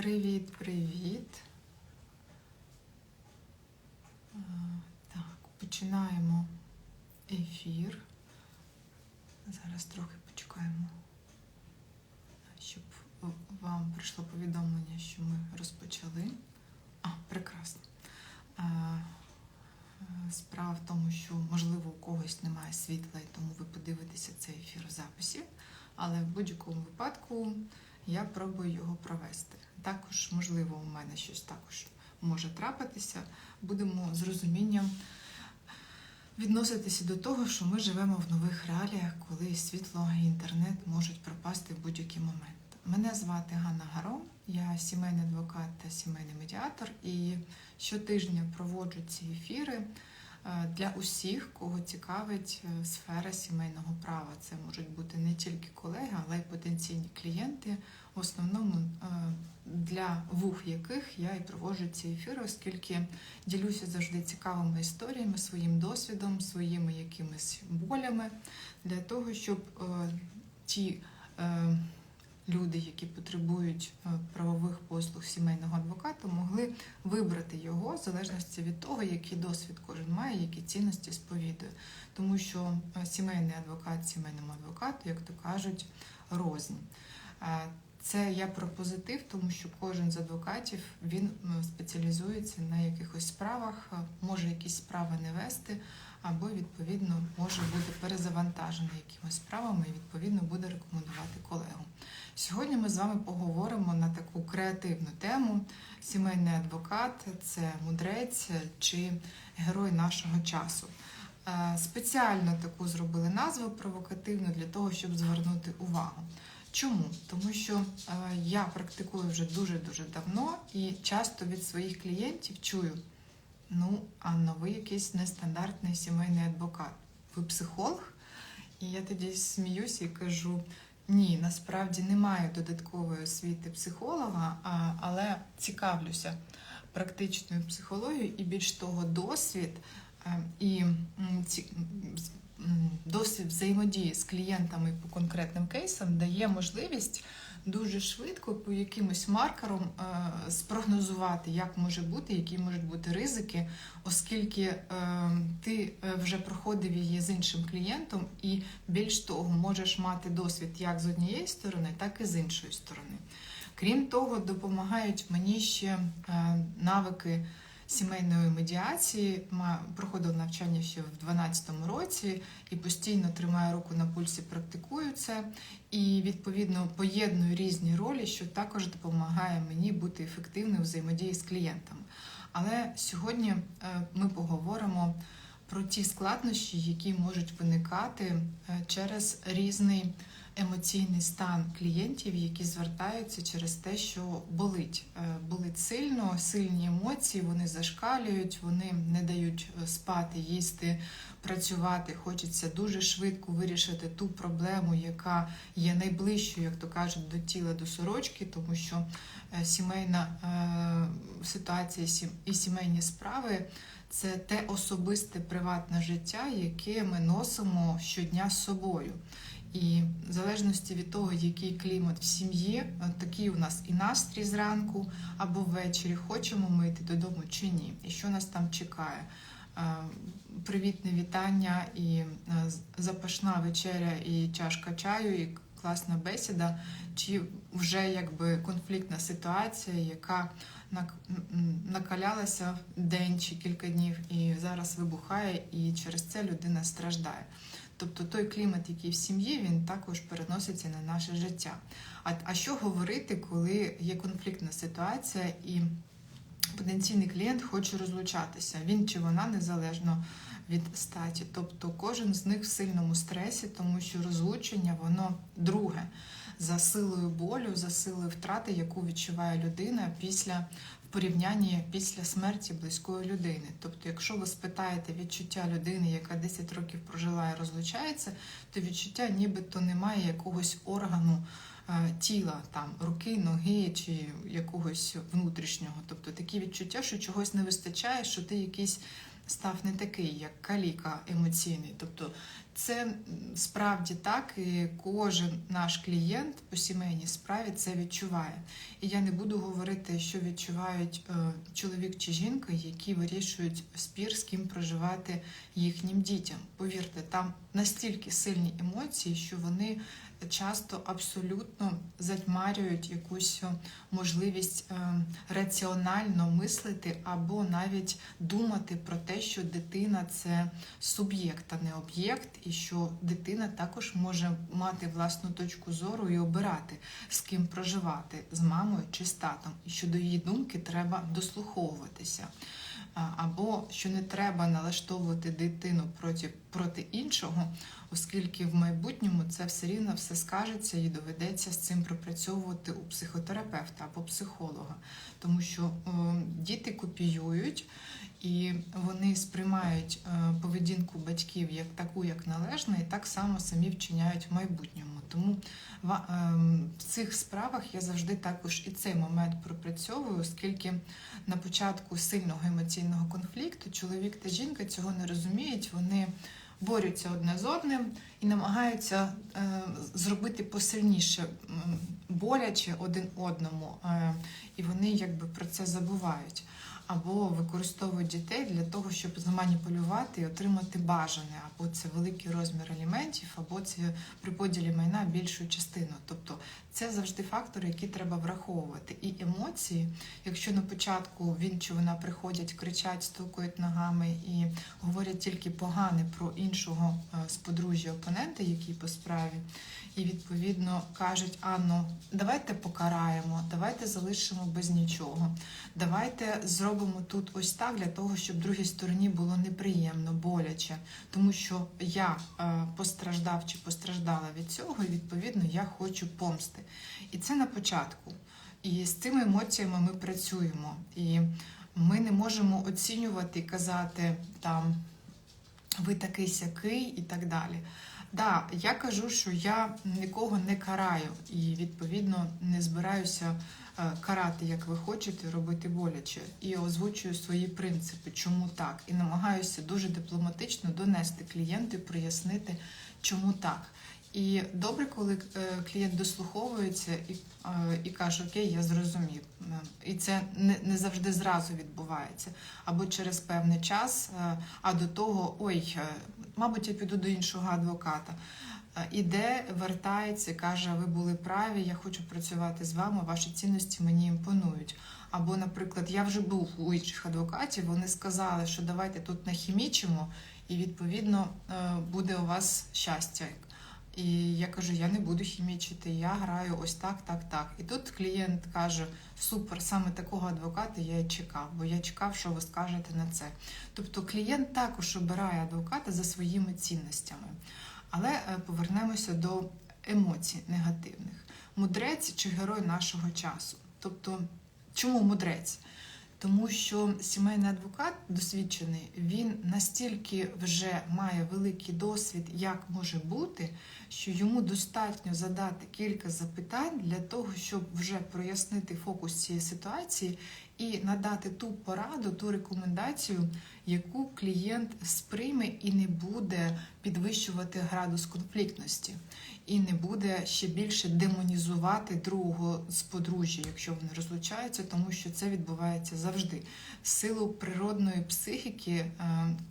Привіт, привіт. Так, починаємо ефір. Зараз трохи почекаємо, щоб вам прийшло повідомлення, що ми розпочали. А, прекрасно. Е, Справа в тому, що можливо у когось немає світла, і тому ви подивитеся цей ефір в записі, але в будь-якому випадку я пробую його провести. Також, можливо, у мене щось також може трапитися. Будемо з розумінням відноситися до того, що ми живемо в нових реаліях, коли світло і інтернет можуть пропасти в будь-який момент. Мене звати Ганна Гаро, я сімейний адвокат та сімейний медіатор, і щотижня проводжу ці ефіри для усіх, кого цікавить е, сфера сімейного права. Це можуть бути не тільки колеги, але й потенційні клієнти, в основному е, для вух яких я і проводжу ці ефіри, оскільки ділюся завжди цікавими історіями, своїм досвідом, своїми якимись болями, для того, щоб е, ті е, люди, які потребують е, правових послуг сімейного адвоката, могли вибрати його в залежності від того, який досвід кожен має, які цінності сповідує. Тому що е, сімейний адвокат сімейному адвокату, як то кажуть, рознь. Е, Це я про позитив, тому що кожен з адвокатів він спеціалізується на якихось справах, може якісь справи не вести, або відповідно може бути перезавантажений якимись справами і відповідно буде рекомендувати колегу. Сьогодні ми з вами поговоримо на таку креативну тему: сімейний адвокат це мудрець чи герой нашого часу. Е, Спеціально таку зробили назву провокативну для того, щоб звернути увагу. Чому? Тому що е, я практикую вже дуже-дуже давно і часто від своїх клієнтів чую: ну, Анна, ви якийсь нестандартний сімейний адвокат. Ви психолог? І я тоді сміюся і кажу: ні, насправді немає додаткової освіти психолога, але цікавлюся практичною психологією і більш того, досвід е, і досвід взаємодії з клієнтами по конкретним кейсам дає можливість дуже швидко по якимось маркерам е, спрогнозувати, як може бути, які можуть бути ризики, оскільки е, ти е, вже проходив її з іншим клієнтом, і більш того, можеш мати досвід як з однієї сторони, так і з іншої сторони. Крім того, допомагають мені ще навики сімейної медіації. Проходив навчання ще в 2012 році і постійно тримаю руку на пульсі, практикую це. І відповідно поєдную різні ролі, що також допомагає мені бути ефективною в взаємодії з клієнтами. Але сьогодні е, ми поговоримо про ті складнощі, які можуть виникати е, через різний емоційний стан клієнтів, які звертаються через те, що болить. Е, Болить сильно, сильні емоції, вони зашкалюють, вони не дають е, спати, їсти, працювати. Хочеться дуже швидко вирішити ту проблему, яка є найближчою, як то кажуть, до тіла, до сорочки, тому що е, сімейна ситуація і сімейні справи. Це те особисте приватне життя, яке ми носимо щодня з собою. І в залежності від того, який клімат в сім'ї, е, такий у нас і настрій зранку або ввечері, хочемо ми йти додому чи ні, і що нас там чекає. Е, Привітне вітання і е, запашна вечеря, і чашка чаю, і класна бесіда, чи вже якби конфліктна ситуація, яка накалялася день чи кілька днів, і зараз вибухає, і через це людина страждає. Тобто той клімат, який в сім'ї, він також переноситься на наше життя. А, а що говорити, коли є конфліктна ситуація і потенційний клієнт хоче розлучатися? Він чи вона незалежно від статі. Тобто кожен з них в сильному стресі, тому що розлучення воно друге за силою болю, за силою втрати, яку відчуває людина після в порівнянні після смерті близької людини. Тобто, якщо ви спитаєте відчуття людини, яка 10 років прожила і розлучається, то відчуття нібито немає якогось органу е, тіла, там руки, ноги чи якогось внутрішнього. Тобто такі відчуття, що чогось не вистачає, що ти якийсь став не такий, як каліка емоційний. Тобто це справді так, і кожен наш клієнт по сімейній справі це відчуває. І я не буду говорити, що відчувають е, чоловік чи жінка, які вирішують спір, з ким проживати їхнім дітям. Повірте, там настільки сильні емоції, що вони часто абсолютно затьмарюють якусь е, можливість е, раціонально мислити або навіть думати про те, що дитина це суб'єкт, а не об'єкт, і що дитина також може мати власну точку зору і обирати, з ким проживати, з мамою чи з татом, і що до її думки треба дослуховуватися. Або що не треба налаштовувати дитину проти, проти іншого, оскільки в майбутньому це все рівно все скажеться і доведеться з цим пропрацьовувати у психотерапевта або психолога. Тому що е, діти копіюють і вони сприймають е, поведінку батьків як таку, як належна, і так само самі вчиняють в майбутньому. Тому ем, в цих справах я завжди також і цей момент пропрацьовую, оскільки на початку сильного емоційного конфлікту чоловік та жінка цього не розуміють. Вони борються одне з одним і намагаються е, зробити посильніше, боляче один одному, е, і вони якби про це забувають. Або використовують дітей для того, щоб заманіпулювати і отримати бажане, або це великий розмір аліментів, або це при поділі майна більшу частину. Тобто це завжди фактори, які треба враховувати. І емоції, якщо на початку він чи вона приходять, кричать, стукають ногами і говорять тільки погане про іншого е, з подружжя опонента, який по справі, і відповідно кажуть: Анно, давайте покараємо, давайте залишимо без нічого. Давайте зробимо тут ось так для того, щоб другій стороні було неприємно, боляче, тому що я е, постраждав чи постраждала від цього, і відповідно я хочу помсти. І це на початку. І з цими емоціями ми працюємо. І ми не можемо оцінювати і казати там ви такий сякий і так далі. Да, я кажу, що я нікого не караю і відповідно не збираюся карати, як ви хочете, робити боляче. І озвучую свої принципи, чому так. І намагаюся дуже дипломатично донести клієнту, прояснити, чому так. І добре, коли е, клієнт дослуховується і, е, і каже, окей, я зрозумів. Е, І це не, не завжди зразу відбувається. Або через певний час, е, а до того, ой, е, мабуть, я піду до іншого адвоката. Іде, вертається, каже, ви були праві, я хочу працювати з вами, ваші цінності мені імпонують. Або, наприклад, я вже був у інших адвокатів, вони сказали, що давайте тут нахімічимо, і відповідно е, буде у вас щастя. І я кажу, я не буду хімічити, я граю ось так, так, так. І тут клієнт каже: супер, саме такого адвоката я і чекав, бо я чекав, що ви скажете на це. Тобто клієнт також обирає адвоката за своїми цінностями. Але е, повернемося до емоцій негативних. Мудрець чи герой нашого часу. Тобто, чому мудрець? Тому що сімейний адвокат досвідчений, він настільки вже має великий досвід, як може бути, що йому достатньо задати кілька запитань для того, щоб вже прояснити фокус цієї ситуації і надати ту пораду, ту рекомендацію, яку клієнт сприйме і не буде підвищувати градус конфліктності, і не буде ще більше демонізувати другого з подружжя, якщо вони розлучаються, тому що це відбувається завжди. Силу природної психіки е,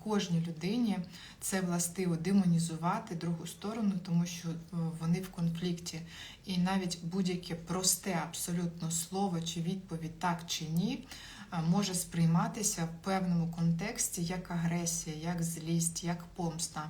кожній людині це властиво демонізувати другу сторону, тому що е, вони в конфлікті. І навіть будь-яке просте абсолютно слово чи відповідь так чи ні е, може сприйматися в певному контексті як агресія, як злість, як помста.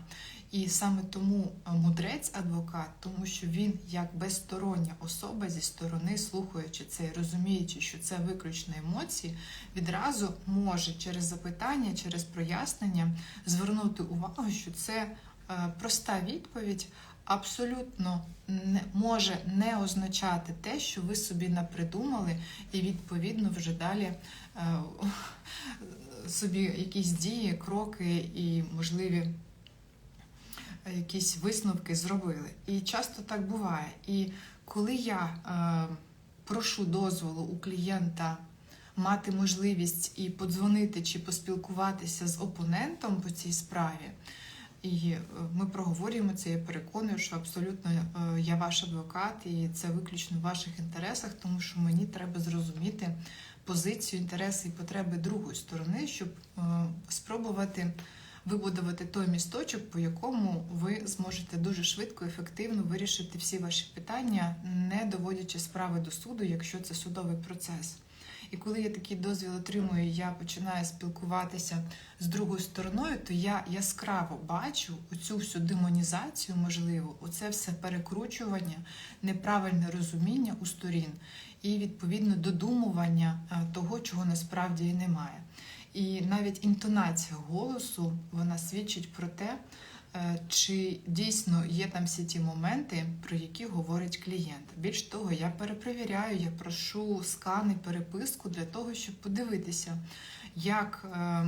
І саме тому е, мудрець адвокат, тому що він як безстороння особа зі сторони, слухаючи це і розуміючи, що це виключно емоції, відразу може через запитання, через прояснення звернути увагу, що це е, проста відповідь. Абсолютно не може не означати те, що ви собі напридумали, і відповідно вже далі е, собі якісь дії, кроки і можливі якісь висновки зробили. І часто так буває. І коли я е, прошу дозволу у клієнта мати можливість і подзвонити чи поспілкуватися з опонентом по цій справі. І е, ми проговорюємо це. Я переконую, що абсолютно е, я ваш адвокат, і це виключно в ваших інтересах, тому що мені треба зрозуміти позицію, інтереси і потреби другої сторони, щоб е, спробувати вибудувати той місточок, по якому ви зможете дуже швидко, ефективно вирішити всі ваші питання, не доводячи справи до суду, якщо це судовий процес. І коли я такий дозвіл отримую, я починаю спілкуватися з другою стороною, то я яскраво бачу оцю всю демонізацію, можливо, оце все перекручування, неправильне розуміння у сторін і відповідно додумування е, того, чого насправді і немає. І навіть інтонація голосу вона свідчить про те, е, чи дійсно є там всі ті моменти, про які говорить клієнт. Більш того, я перепровіряю, я прошу скани, переписку для того, щоб подивитися, як е,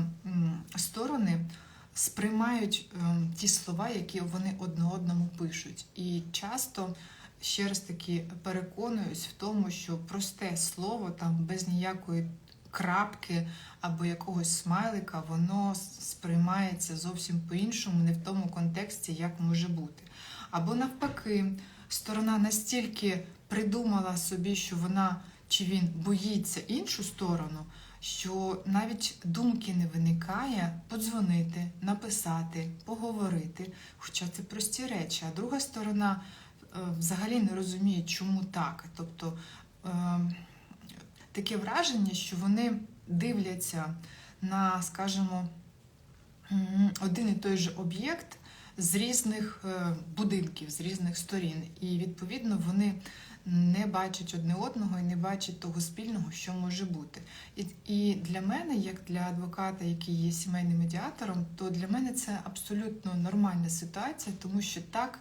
сторони сприймають е, ті слова, які вони одне одному пишуть. І часто. Ще раз таки переконуюсь в тому, що просте слово там без ніякої крапки або якогось смайлика, воно сприймається зовсім по-іншому, не в тому контексті, як може бути. Або навпаки, сторона настільки придумала собі, що вона чи він боїться іншу сторону, що навіть думки не виникає подзвонити, написати, поговорити. Хоча це прості речі. А друга сторона е, взагалі не розуміє, чому так. Тобто е, таке враження, що вони дивляться на, скажімо, один і той же об'єкт з різних е, будинків, з різних сторін. І відповідно вони не бачать одне одного і не бачать того спільного, що може бути. І, і для мене, як для адвоката, який є сімейним медіатором, то для мене це абсолютно нормальна ситуація, тому що так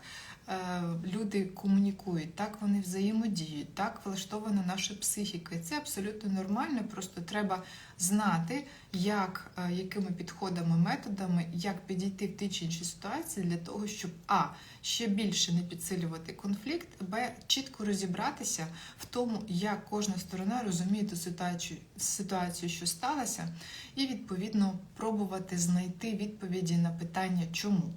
люди комунікують, так вони взаємодіють, так влаштована наша психіка. І це абсолютно нормально. Просто треба знати, як, е, якими підходами, методами, як підійти в ті чи інші ситуації для того, щоб а ще більше не підсилювати конфлікт, б чітко розібратися в тому, як кожна сторона розуміє ту ситуацію, ситуацію, що сталося, і відповідно пробувати знайти відповіді на питання, чому.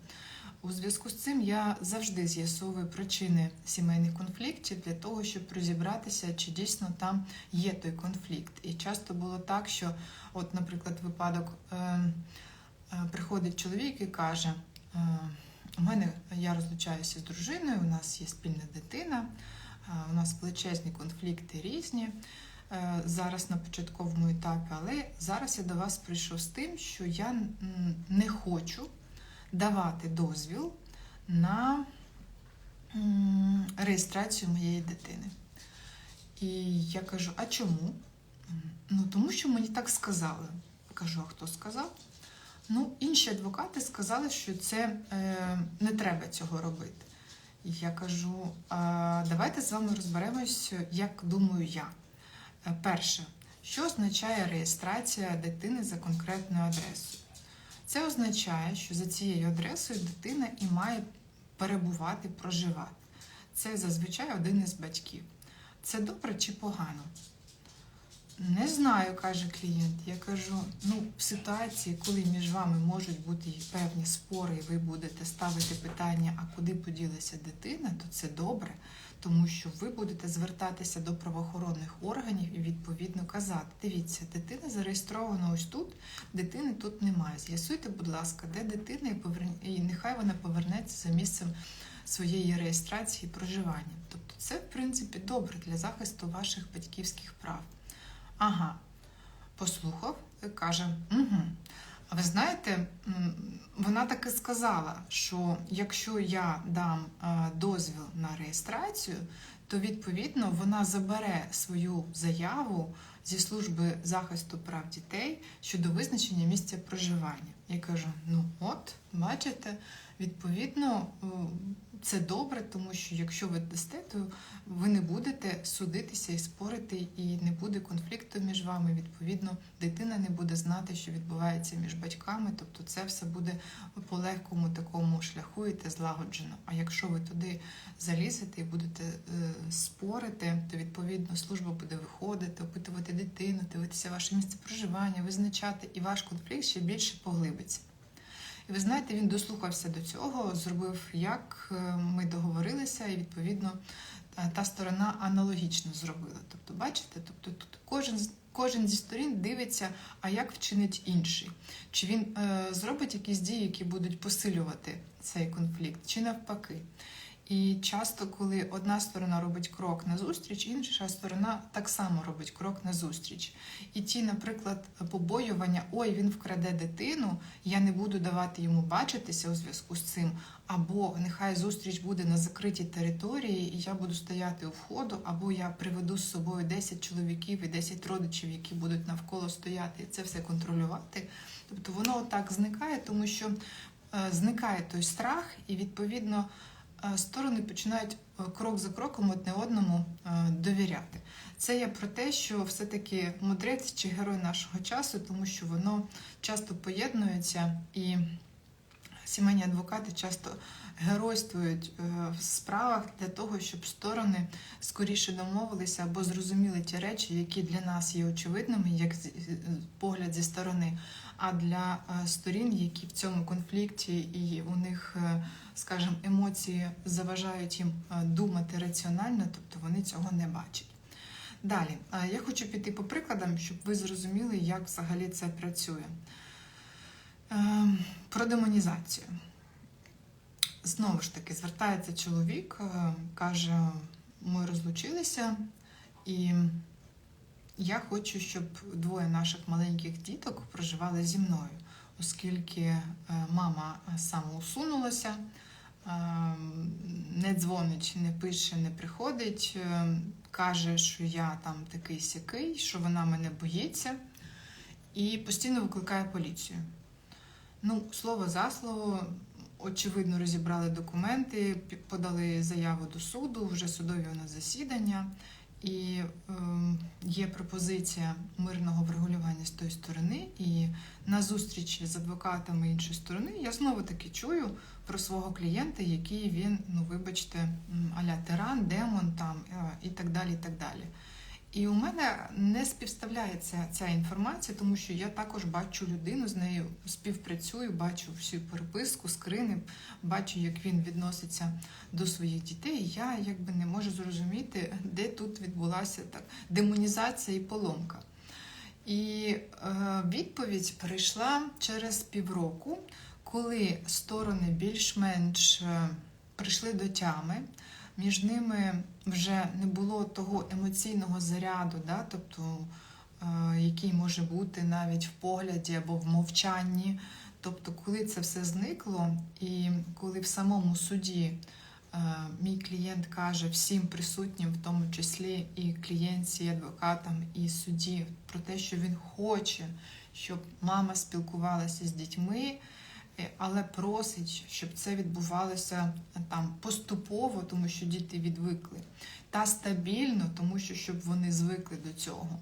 У зв'язку з цим я завжди з'ясовую причини сімейних конфліктів для того, щоб розібратися, чи дійсно там є той конфлікт. І часто було так, що, от, наприклад, випадок е, е, приходить чоловік і каже: е, у мене я розлучаюся з дружиною, у нас є спільна дитина, е, у нас величезні конфлікти різні. е, Зараз на початковому етапі, але зараз я до вас прийшов з тим, що я не хочу давати дозвіл на реєстрацію моєї дитини. І я кажу: а чому? Ну, тому що мені так сказали. Кажу, а хто сказав? Ну, інші адвокати сказали, що це е, не треба цього робити. Я кажу: давайте з вами розберемось, як думаю я. Е, Перше, що означає реєстрація дитини за конкретною адресою? Це означає, що за цією адресою дитина і має перебувати, проживати. Це зазвичай один із батьків. Це добре чи погано? Не знаю, каже клієнт. Я кажу: ну, в ситуації, коли між вами можуть бути певні спори, і ви будете ставити питання, а куди поділася дитина, то це добре, тому що ви будете звертатися до правоохоронних органів і відповідно казати: дивіться, дитина зареєстрована ось тут, дитини тут немає. З'ясуйте, будь ласка, де дитина, і поверн- і нехай вона повернеться за місцем своєї реєстрації і проживання. Тобто, це в принципі добре для захисту ваших батьківських прав. Ага, послухав каже: угу. Ви знаєте, вона таки сказала, що якщо я дам е, дозвіл на реєстрацію, то відповідно вона забере свою заяву зі служби захисту прав дітей щодо визначення місця проживання. Я кажу: ну от, бачите, відповідно, е, це добре, тому що якщо ви дасте, то ви не будете судитися і спорити, і не буде конфлікту між вами. Відповідно, дитина не буде знати, що відбувається між батьками. Тобто, це все буде по легкому такому шляху і те злагоджено. А якщо ви туди залізете і будете е, спорити, то відповідно служба буде виходити, опитувати дитину, дивитися ваше місце проживання, визначати, і ваш конфлікт ще більше поглибиться. І ви знаєте, він дослухався до цього, зробив, як е, ми договорилися, і відповідно та- сторона аналогічно зробила. Тобто, бачите, тобто тут кожен з- кожен зі сторін дивиться, а як вчинить інший. Чи він е, зробить якісь дії, які будуть посилювати цей конфлікт, чи навпаки. І часто, коли одна сторона робить крок назустріч, інша сторона так само робить крок назустріч. І ті, наприклад, побоювання, ой, він вкраде дитину, я не буду давати йому бачитися у зв'язку з цим, або нехай зустріч буде на закритій території, і я буду стояти у входу, або я приведу з собою 10 чоловіків і 10 родичів, які будуть навколо стояти, і це все контролювати. Тобто воно отак зникає, тому що е, зникає той страх, і відповідно сторони починають е, крок за кроком одне одному е, довіряти. Це є про те, що все-таки мудрець чи герой нашого часу, тому що воно часто поєднується і сімейні адвокати часто геройствують е, в справах для того, щоб сторони скоріше домовилися або зрозуміли ті речі, які для нас є очевидними, як е, погляд зі сторони, а для е, сторін, які в цьому конфлікті і у них, е, скажімо, емоції заважають їм е, думати раціонально, тобто вони цього не бачать. Далі, е, я хочу піти по прикладам, щоб ви зрозуміли, як взагалі це працює. Е, Про демонізацію. Знову ж таки, звертається чоловік, каже: ми розлучилися, і я хочу, щоб двоє наших маленьких діток проживали зі мною, оскільки е, мама самоусунулася, е, не дзвонить, не пише, не приходить, е, каже, що я там такий сякий, що вона мене боїться, і постійно викликає поліцію. Ну, слово за слово, очевидно, розібрали документи, подали заяву до суду, вже судові у нас засідання, і е, є пропозиція мирного врегулювання з тої сторони. І на зустрічі з адвокатами іншої сторони я знову таки чую про свого клієнта, який він, ну вибачте, аля тиран, демон там е, і так далі. І так далі. І у мене не співставляється ця інформація, тому що я також бачу людину, з нею співпрацюю, бачу всю переписку, скрини, бачу, як він відноситься до своїх дітей. Я якби не можу зрозуміти, де тут відбулася так демонізація і поломка. І е, відповідь прийшла через півроку, коли сторони більш-менш е, прийшли до тями між ними вже не було того емоційного заряду, да? тобто, е, який може бути навіть в погляді або в мовчанні. Тобто, коли це все зникло, і коли в самому суді е, мій клієнт каже всім присутнім, в тому числі і клієнтці, і адвокатам, і судді, про те, що він хоче, щоб мама спілкувалася з дітьми, але просить, щоб це відбувалося е, там поступово, тому що діти відвикли, та стабільно, тому що щоб вони звикли до цього.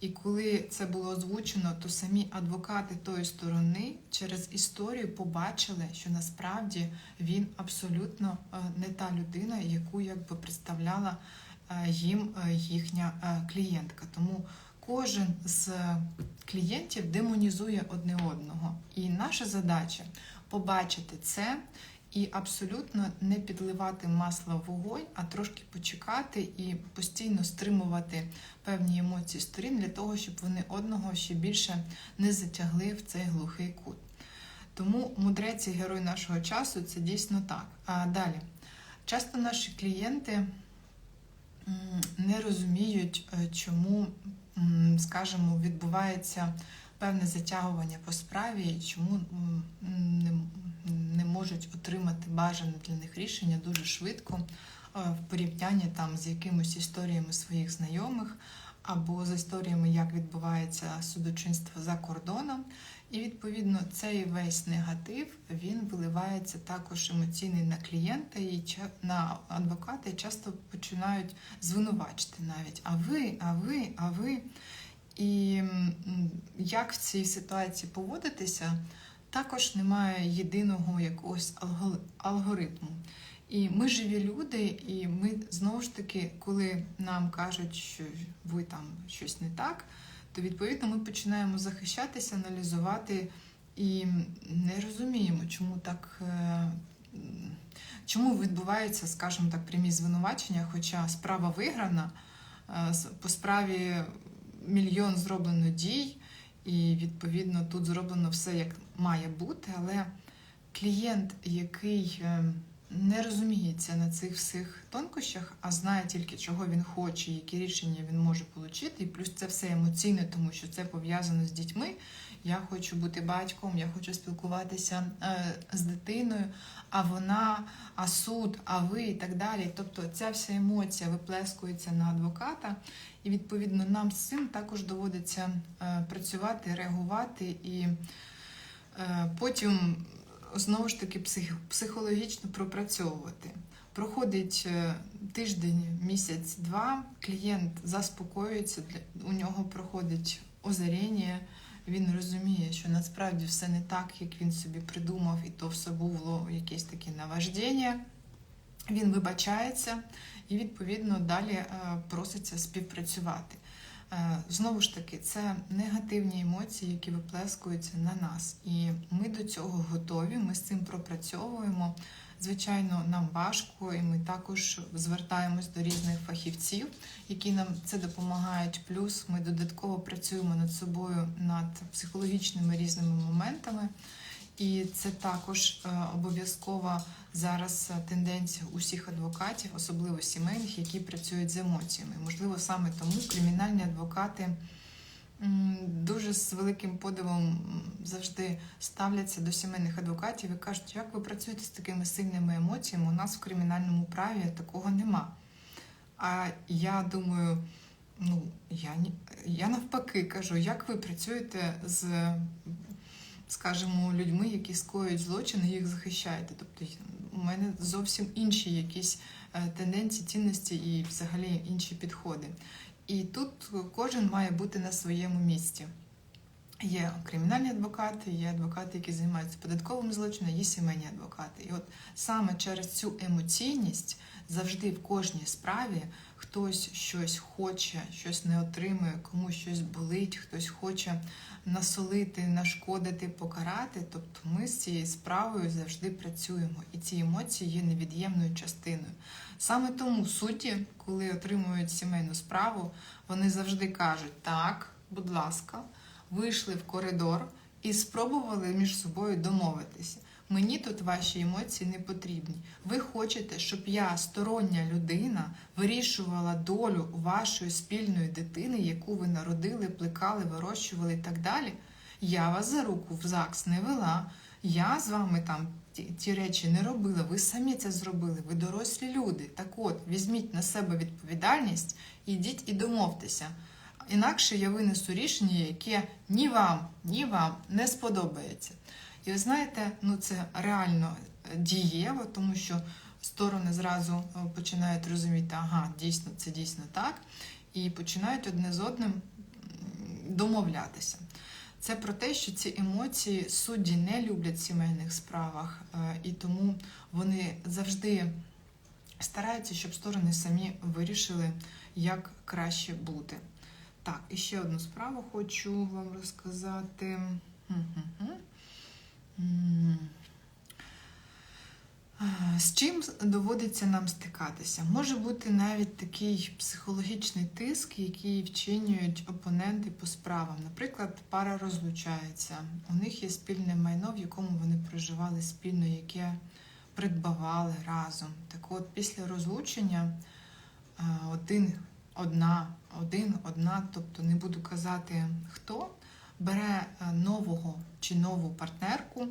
І коли це було озвучено, то самі адвокати тої сторони через історію побачили, що насправді він абсолютно е, не та людина, яку якби представляла е, їм е, їхня е, клієнтка. Тому кожен з клієнтів демонізує одне одного. І наша задача побачити це і абсолютно не підливати масло в вогонь, а трошки почекати і постійно стримувати певні емоції сторін для того, щоб вони одного ще більше не затягли в цей глухий кут. Тому мудрець і герой нашого часу це дійсно так. А далі, часто наші клієнти не розуміють, е, чому, скажімо, відбувається певне затягування по справі, чому не, не можуть отримати бажане для них рішення дуже швидко е, в порівнянні там з якимись історіями своїх знайомих або з історіями, як відбувається судочинство за кордоном. І відповідно цей весь негатив він виливається також емоційний на клієнта і на адвоката, і часто починають звинувачити навіть. А ви, а ви, а ви. І як в цій ситуації поводитися, також немає єдиного якогось алго- алгоритму. І ми живі люди, і ми знову ж таки, коли нам кажуть, що ви там щось не так, то відповідно ми починаємо захищатися, аналізувати і не розуміємо, чому так. е, Чому відбуваються, скажімо так, прямі звинувачення, хоча справа виграна, е, по справі мільйон зроблено дій, і відповідно тут зроблено все як має бути, але клієнт, який е, не розуміється на цих всіх тонкощах, а знає тільки, чого він хоче, які рішення він може отримати, і плюс це все емоційне, тому що це пов'язано з дітьми. Я хочу бути батьком, я хочу спілкуватися е, з дитиною, а вона, а суд, а ви і так далі. Тобто ця вся емоція виплескується на адвоката, і відповідно нам з цим також доводиться е, працювати, реагувати і е, потім знову ж таки психологічно пропрацьовувати. Проходить е, тиждень, місяць, два. Клієнт заспокоюється, у нього проходить озаріння. Він розуміє, що насправді все не так, як він собі придумав, і то все було якесь таке наваждення. Він вибачається і, відповідно, далі е, проситься співпрацювати. Е, Знову ж таки, це негативні емоції, які виплескуються на нас. І ми до цього готові, ми з цим пропрацьовуємо. Звичайно, нам важко, і ми також звертаємось до різних фахівців, які нам це допомагають. Плюс ми додатково працюємо над собою над психологічними різними моментами. І це також е, обов'язкова зараз е, тенденція усіх адвокатів, особливо сімейних, які працюють з емоціями. Можливо, саме тому кримінальні адвокати дуже з великим подивом завжди ставляться до сімейних адвокатів і кажуть, як ви працюєте з такими сильними емоціями? У нас в кримінальному праві такого нема. А я думаю, ну я я навпаки кажу, як ви працюєте з скажімо, людьми, які скоюють злочин, і їх захищаєте. Тобто у мене зовсім інші якісь е, тенденції, цінності і взагалі інші підходи. І тут кожен має бути на своєму місці. Є кримінальні адвокати, є адвокати, які займаються податковим злочином, є сімейні адвокати. І от саме через цю емоційність завжди в кожній справі хтось щось хоче, щось не отримує, комусь щось болить, хтось хоче насолити, нашкодити, покарати. Тобто ми з цією справою завжди працюємо, і ці емоції є невід'ємною частиною. Саме тому судді, коли отримують сімейну справу, вони завжди кажуть: так, будь ласка, вийшли в коридор і спробували між собою домовитися. Мені тут ваші емоції не потрібні. Ви хочете, щоб я, стороння людина, вирішувала долю вашої спільної дитини, яку ви народили, плекали, вирощували і так далі. Я вас за руку в ЗАГС не вела. Я з вами там ті, ті речі не робила. Ви самі це зробили. Ви дорослі люди. Так от, візьміть на себе відповідальність, ідіть і домовтеся. Інакше я винесу рішення, яке ні вам, ні вам не сподобається. І ви знаєте, ну це реально е, дієво, тому що сторони зразу е, починають розуміти, ага, дійсно, це дійсно так, і починають одне з одним домовлятися. Це про те, що ці емоції судді не люблять в сімейних справах, е, і тому вони завжди стараються, щоб сторони самі вирішили, як краще бути. Так, і ще одну справу хочу вам розказати. З чим доводиться нам стикатися? Може бути навіть такий психологічний тиск, який вчинюють опоненти по справам. Наприклад, пара розлучається, у них є спільне майно, в якому вони проживали спільно, яке придбавали разом. Так от, після розлучення один, одна, один, одна, тобто не буду казати хто, бере е, нового чи нову партнерку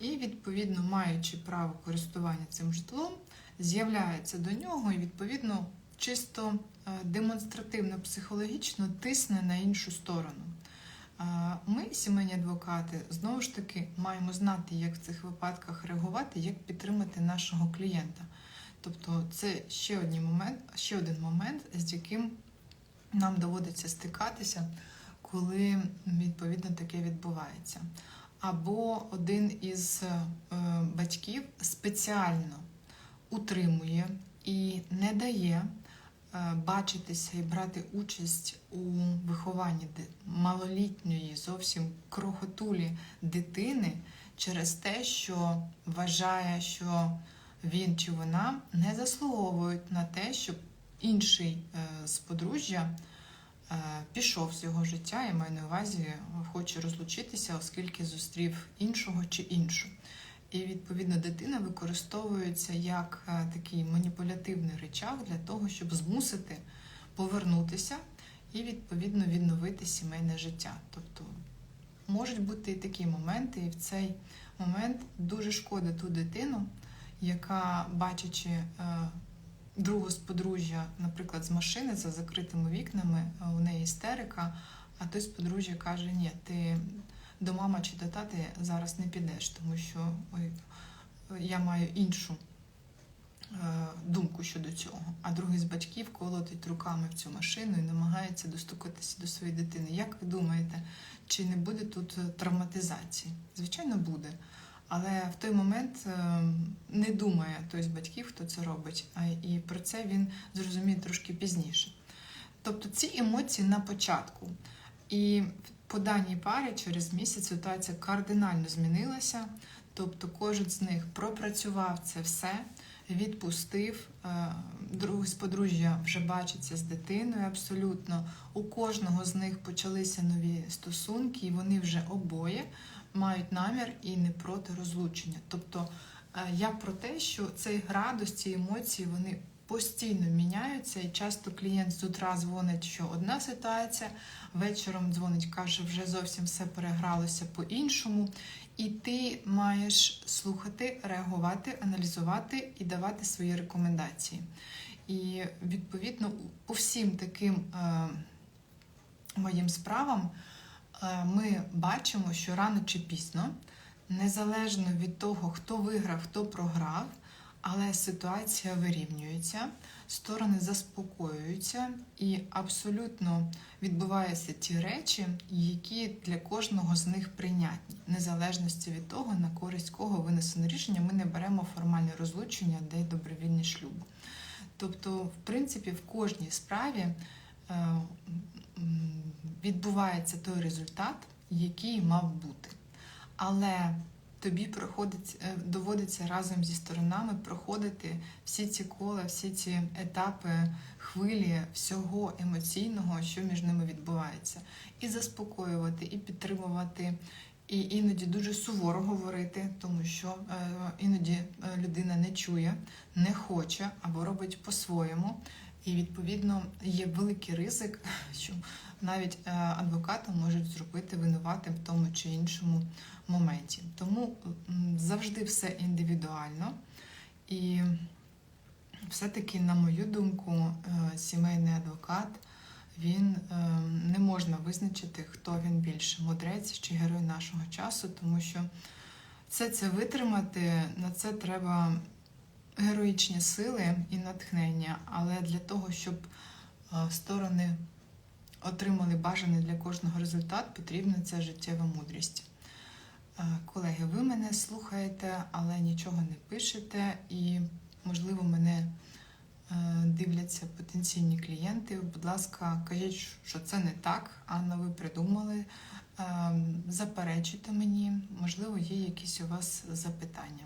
і, відповідно, маючи право користування цим житлом, з'являється до нього і, відповідно, чисто е, демонстративно психологічно тисне на іншу сторону. Е, Ми, сімейні адвокати, знову ж таки маємо знати, як в цих випадках реагувати, як підтримати нашого клієнта. Тобто, це ще один момент, ще один момент, з яким нам доводиться стикатися, коли відповідно таке відбувається. Або один із е, батьків спеціально утримує і не дає е, бачитися і брати участь у вихованні малолітньої, зовсім крохотулі дитини через те, що вважає, що він чи вона не заслуговують на те, щоб інший е, з подружжя пішов з його життя і маю на увазі хоче розлучитися, оскільки зустрів іншого чи іншу. І відповідно дитина використовується як е, такий маніпулятивний речах для того, щоб змусити повернутися і відповідно відновити сімейне життя. Тобто можуть бути і такі моменти, і в цей момент дуже шкода ту дитину, яка, бачачи е, другу з подружжя, наприклад, з машини за закритими вікнами, е, у неї істерика, а той з подружжя каже: Ні, ти до мами чи до тати зараз не підеш, тому що ой, я маю іншу е, думку щодо цього. А другий з батьків колотить руками в цю машину і намагається достукатися до своєї дитини. Як ви думаєте, чи не буде тут е, травматизації? Звичайно, буде. Але в той момент е, не думає той з батьків, хто це робить, і про це він зрозуміє трошки пізніше. Тобто ці емоції на початку. І по даній парі через місяць ситуація кардинально змінилася. Тобто кожен з них пропрацював це все, відпустив. е, Другий з подружжя вже бачиться з дитиною абсолютно. У кожного з них почалися нові стосунки, і вони вже обоє мають намір і не проти розлучення. Тобто е, я про те, що цей градус, ці емоції, вони постійно міняються, і часто клієнт з утра дзвонить, що одна ситуація, вечором дзвонить, каже, вже зовсім все перегралося по-іншому. І ти маєш слухати, реагувати, аналізувати і давати свої рекомендації. І відповідно по всім таким е, моїм справам ми бачимо, що рано чи пізно, незалежно від того, хто виграв, хто програв, але ситуація вирівнюється, сторони заспокоюються, і абсолютно відбуваються ті речі, які для кожного з них прийнятні, незалежності від того, на користь кого винесено рішення, ми не беремо формальне розлучення, де й добровільний шлюб. Тобто, в принципі, в кожній справі е, відбувається той результат, який мав бути. Але тобі проходить, е, доводиться разом зі сторонами проходити всі ці кола, всі ці етапи, хвилі всього емоційного, що між ними відбувається, і заспокоювати, і підтримувати, і іноді дуже суворо говорити, тому що е, іноді е, людина не чує, не хоче або робить по-своєму. І відповідно є великий ризик, що навіть е, адвоката можуть зробити винуватим в тому чи іншому моменті. Тому завжди все індивідуально. І все-таки, на мою думку, е, сімейний адвокат він е, не можна визначити, хто він більше мудрець чи герой нашого часу, тому що все це витримати на це треба героїчні сили і натхнення. Але для того, щоб сторони отримали бажаний для кожного результат, потрібна ця життєва мудрість. Колеги, ви мене слухаєте, але нічого не пишете, і, можливо, мене е, дивляться потенційні клієнти. Будь ласка, кажіть, що це не так, Анна, ви придумали. Е, Заперечуйте мені, можливо, є якісь у вас запитання.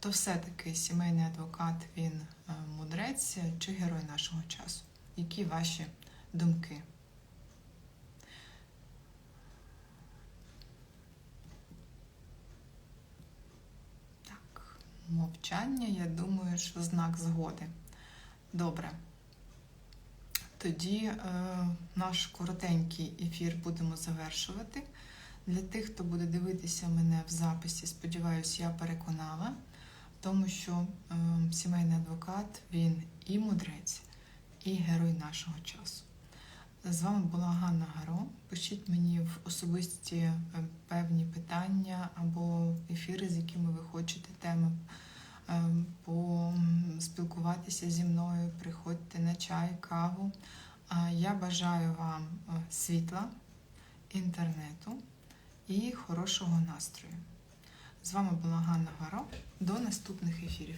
То все-таки сімейний адвокат він е, мудрець чи герой нашого часу? Які ваші думки? Так, мовчання, я думаю, що знак згоди. Добре. Тоді е, наш коротенький ефір будемо завершувати. Для тих, хто буде дивитися мене в записі, сподіваюся, я переконала, тому що е, сімейний адвокат він і мудрець, і герой нашого часу. З вами була Ганна Гаро. Пишіть мені в особисті е, певні питання або ефіри, з якими ви хочете теми е, поспілкуватися зі мною. Приходьте на чай, каву. Я бажаю вам е, світла, інтернету і хорошого настрою. З вами була Ганна Гаро. До наступних ефірів.